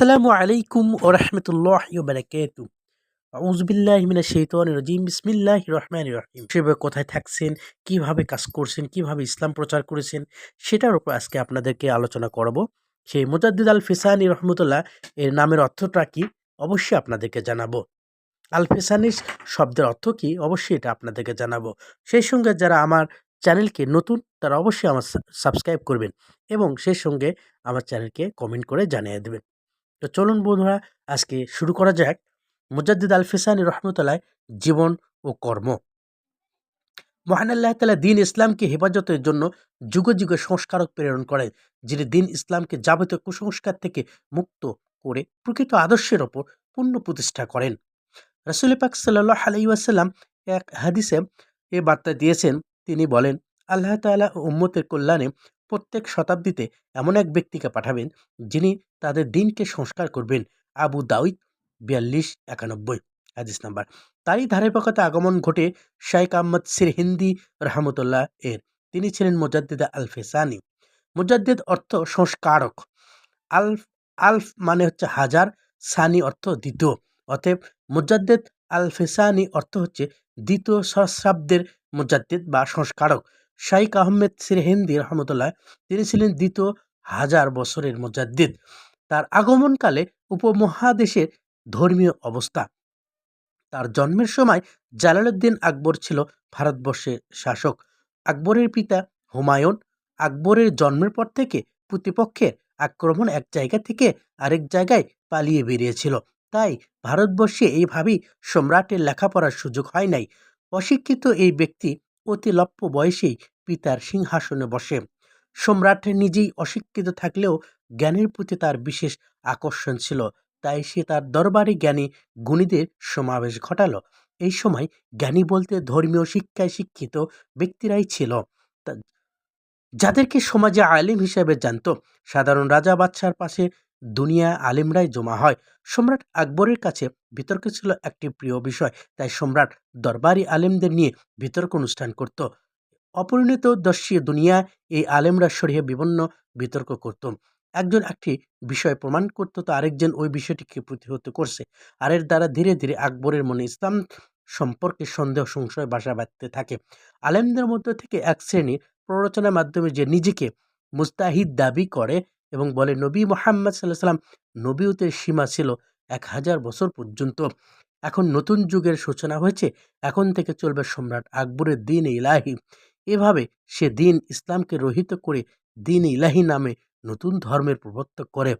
আসসালামু আলাইকুম ও রহমতুল্লাহ বারাকাতু আউজবিল্লাহ মিনা শৈতান রাজিম। বিসমিল্লাহ রহমান রহিম। সেভাবে কোথায় থাকছেন, কীভাবে কাজ করছেন, কীভাবে ইসলাম প্রচার করেছেন, সেটার উপর আজকে আপনাদেরকে আলোচনা করব। সেই মুজাদ্দিদ আল ফিসানি রহমতুল্লাহ এর নামের অর্থটা কি, অবশ্যই আপনাদেরকে জানাব। আল ফিসানি শব্দের অর্থ কি, অবশ্যই এটা আপনাদেরকে জানাব। সেই সঙ্গে যারা আমার চ্যানেলকে নতুন, তারা অবশ্যই আমার সাবস্ক্রাইব করবেন এবং সেই সঙ্গে আমার চ্যানেলকে কমেন্ট করে জানিয়ে দেবেন। তো চলুন বন্ধুরা, আজকে শুরু করা যাক মুজাদ্দিদ আল ফিসানি রহমতুল্লাহ জীবন ও কর্ম। মহান আল্লাহ তালা দিন ইসলামকে হেফাজতের জন্য যুগে যুগে সংস্কারক প্রেরণ করেন, যিনি দিন ইসলামকে যাবতীয় কুসংস্কার থেকে মুক্ত করে প্রকৃত আদর্শের ওপর পূর্ণ প্রতিষ্ঠা করেন। রাসুল পাক সাল্লাহ আলাইসাল্লাম এক হাদিসে এ বার্তা দিয়েছেন, তিনি বলেন, আল্লাহ তালা উম্মতের কল্যাণে প্রত্যেক শতাব্দীতে এমন এক ব্যক্তিকে পাঠাবেন যিনি তাদের দিনকে সংস্কার করবেন। আবু দাউদ বিয়াল্লিশ একানব্বই, হাদিস নাম্বার। তারই ধারাবাহিকতা আগমন ঘটে শাইক আহমদ সির হিন্দি রহমতুল্লাহ এর। তিনি ছিলেন মুজাদ্দিদা আলফেসানি। মুজাদ্দিদ অর্থ সংস্কারক। আলফ আলফ মানে হচ্ছে হাজার, সানি অর্থ দ্বিতীয়। অতএব মুজাদ্দিদ আলফেসানি অর্থ হচ্ছে দ্বিতীয় সহস্রাব্দের মুজাদ্দিদ বা সংস্কারক। শাইখ আহমেদ সিরহিন্দি রহমতুল্লাহ, তিনি ছিলেন দ্বিতীয় হাজার বছরের মুজাদ্দিদ। তার আগমনকালে উপমহাদেশের ধর্মীয় অবস্থা। তার জন্মের সময় জালালউদ্দিন আকবর ছিল ভারতবর্ষের শাসক। আকবরের পিতা হুমায়ুন। আকবরের জন্মের পর থেকে প্রতিপক্ষের আক্রমণ এক জায়গা থেকে আরেক জায়গায় পালিয়ে বেরিয়েছিল। তাই ভারতবর্ষে এইভাবেই সম্রাটের লেখাপড়ার সুযোগ হয় নাই। অশিক্ষিত এই ব্যক্তি অতি লপ্প বয়সেই পিতার সিংহাসনে বসে। সম্রাট নিজেই অশিক্ষিত থাকলেও জ্ঞানের প্রতি তার বিশেষ আকর্ষণ ছিল, তাই সে তার দরবারে জ্ঞানী গুণীদের সমাবেশ ঘটালো। এই সময় জ্ঞানী বলতে ধর্মীয় শিক্ষায় শিক্ষিত ব্যক্তিরাই ছিল। যাদেরকে সমাজে আলিম হিসেবে জানত, সাধারণ রাজা বাদশার পাশে দুনিয়া আলিমরাই জমা হয়। সম্রাট আকবরের কাছে বিতর্ক ছিল একটি প্রিয় বিষয়, তাই সম্রাট দরবারি আলেমদের নিয়ে বিতর্ক অনুষ্ঠান করত। অপরিণত দর্শী দুনিয়া এই আলেমরা সরিয়ে বিভিন্ন বিতর্ক করত। একজন একটি বিষয় প্রমাণ করত, তো আরেকজন ওই বিষয়টিকে প্রতিহত করছে। আর এর দ্বারা ধীরে ধীরে আকবরের মনে ইসলাম সম্পর্কে সন্দেহ, সংশয়, বাসা বাঁধতে থাকে। আলেমদের মধ্যে থেকে এক শ্রেণির প্ররোচনার মাধ্যমে যে নিজেকে মুস্তাহিদ দাবি করে এবং বলে, নবী মোহাম্মদ সাল্লাহ সাল্লাম নবীয়তের সীমা ছিল এক হাজার বছর পর্যন্ত। এখন নতুন যুগের সূচনা হয়েছে। এখন থেকে চলবে সম্রাট আকবরের দিন ইলাহি। এভাবে সে দিন ইসলামকে রহিত করে দিন ইলাহি নামে নতুন ধর্মের প্রবর্তক করে।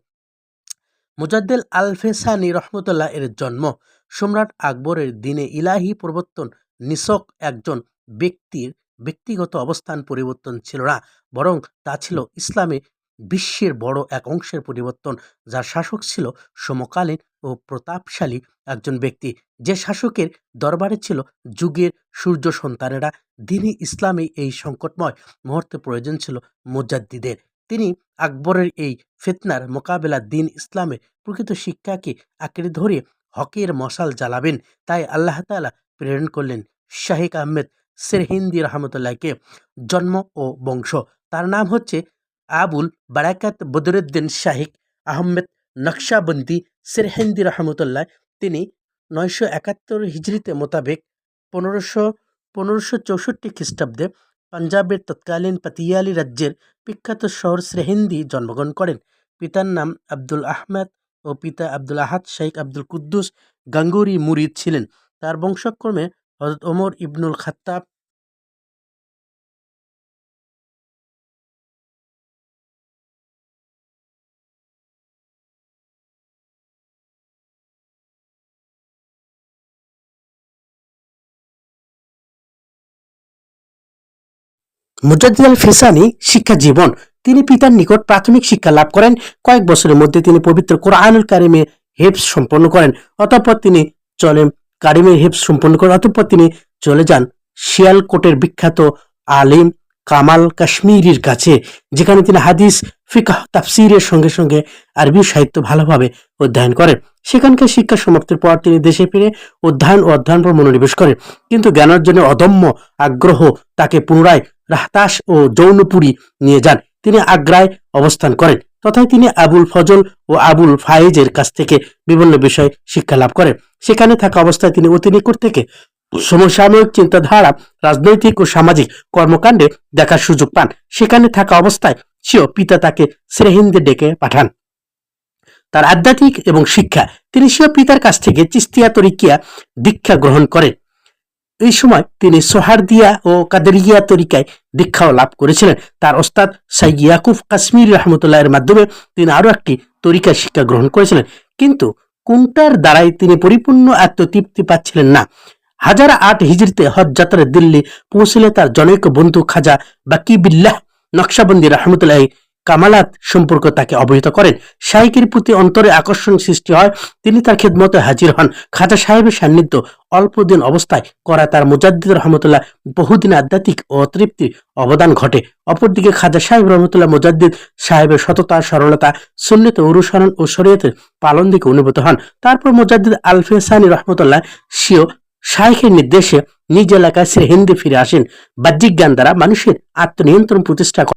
মুজাদ্দেল আলফেসানি রহমতুল্লাহ এর জন্ম। সম্রাট আকবরের দিনে ইলাহি প্রবর্তন নিসক একজন ব্যক্তির ব্যক্তিগত অবস্থান পরিবর্তন ছিল না, বরং তা ছিল ইসলামে বিশ্বের বড় এক অংশের পরিবর্তন যার শাসক ছিল সমকালীন ও প্রতাপশালী একজন ব্যক্তি। যে শাসকের দরবারে ছিল যুগের সূর্য সন্তানেরা, দিনই ইসলামে এই সংকটময় মুহূর্তে প্রয়োজন ছিল মুজাদ্দিদের। তিনি আকবরের এই ফেতনার মোকাবেলা দিন ইসলামে প্রকৃত শিক্ষাকে আঁকড়ে ধরে হকের মশাল জ্বালাবেন। তাই আল্লাহ তালা প্রেরণ করলেন শাহিক আহমেদ সেরহিন্দি রহমতুল্লাহকে, জন্ম ও বংশ। তার নাম হচ্ছে আবুল বারাকাত বদরুদ্দিন শাহিক আহমেদ নকশাবন্দি সেরহিন্দি রহমতুল্লাহ। তিনি নয়শো একাত্তর হিজড়িতে মোতাবেক পনেরোশো পনেরোশো চৌষট্টি খ্রিস্টাব্দে পাঞ্জাবের তৎকালীন পাতিয়ালি রাজ্যের বিখ্যাত শহর শ্রেহিন্দি জন্মগ্রহণ করেন। পিতার নাম আব্দুল আহমেদ ও পিতা আব্দুল আহাদ শাইখ আব্দুল কুদ্দুস গাঙ্গুরি মুরিদ ছিলেন। তার বংশক্রমে হজরত ওমর ইবনুল খাত্তাব মুজাদ্দিদ আল ফিসানি শিক্ষা জীবন। তিনি পিতার নিকট প্রাথমিক শিক্ষা লাভ করেন। কয়েক বছরের মধ্যে তিনি পবিত্র কোরআনুল কারিমের হেফস সম্পন্ন করেন। অতঃপর তিনি চলে কারিমের হেফস সম্পন্ন করেন। অতঃপর তিনি চলে যান শিয়ালকোটের বিখ্যাত আলিম কামাল কাশ্মীরির কাছে, যেখানে তিনি হাদিস, ফিকাহ, তাফসিরের সঙ্গে সঙ্গে আরবি সাহিত্য ভালোভাবে অধ্যয়ন করেন। সেখানকার শিক্ষা সমাপ্তির পর তিনি দেশে ফিরে অধ্যয়ন ও অধ্যয়ন পর মনোনিবেশ করেন। কিন্তু জ্ঞানার্জনের অদম্য আগ্রহ তাকে পুনরায় রাহতাস ও যৌনপুরী নিয়ে যান। তিনি আগ্রায় অবস্থান করেন। তথায় তিনি আবুল ফজল ও আবুল ফায়েজের কাছ থেকে বিভিন্ন বিষয় শিক্ষা লাভ করেন। সেখানে থাকা অবস্থায় তিনি অতি নিকট থেকে সমসাময়িক চিন্তাধারা, রাজনৈতিক ও সামাজিক কর্মকাণ্ডে দেখার সুযোগ পান। সেখানে থাকা অবস্থায় স্বীয় পিতা তাকে শ্রেহিন্দে ডেকে পাঠান। তার আধ্যাত্মিক এবং শিক্ষা, তিনি স্বীয় পিতার কাছ থেকে চিস্তিয়া তরিকিয়া দীক্ষা গ্রহণ করেন। এই সময় তিনি সোহারদিয়া ও কাদেরিয়া তরিকায় দীক্ষাও লাভ করেছিলেন। তার ওস্তাদ সাই ইয়াকুব কাশ্মীর রহমতুল্লাহ এর মাধ্যমে তিনি আরও একটি তরিকা শিক্ষা গ্রহণ করেছিলেন। কিন্তু কোনটার দ্বারাই তিনি পরিপূর্ণ আত্মতৃপ্তি পাচ্ছিলেন না? হাজার আট হিজড়িতে হজ যাত্রায় দিল্লি পৌঁছলে তার জনৈক বন্ধু খাজা বাকি বিল্লাহ নকশাবন্দি রহমতুল্লাহ কামালাত সম্পর্ক তাকে অবহিত করেন। শাইকের প্রতি অন্তরে আকর্ষণ সৃষ্টি হয়। তিনি তার খেদমতে হাজির হন। খাজা সাহেবের সান্নিধ্য অল্প দিন অবস্থায় করা তার মুজাদ্দিদ রহমতুল্লাহ বহুদিন আধ্যাত্মিক ও তৃপ্তির অবদান ঘটে। অপরদিকে খাজা সাহেব রহমতুল্লাহ মুজাদ্দিদ সাহেবের সততা, সরলতা, সুন্নত অনুসরণ ও শরীয়তের পালন দিকে অনুভূত হন। তারপর মুজাদ্দিদ আলফেসানি রহমতুল্লাহ সিও শাইখের নির্দেশে নিজ এলাকায় শ্রী হিন্দি ফিরে আসেন। বাহ্যিক জ্ঞান দ্বারা মানুষের আত্মনিয়ন্ত্রণ প্রতিষ্ঠা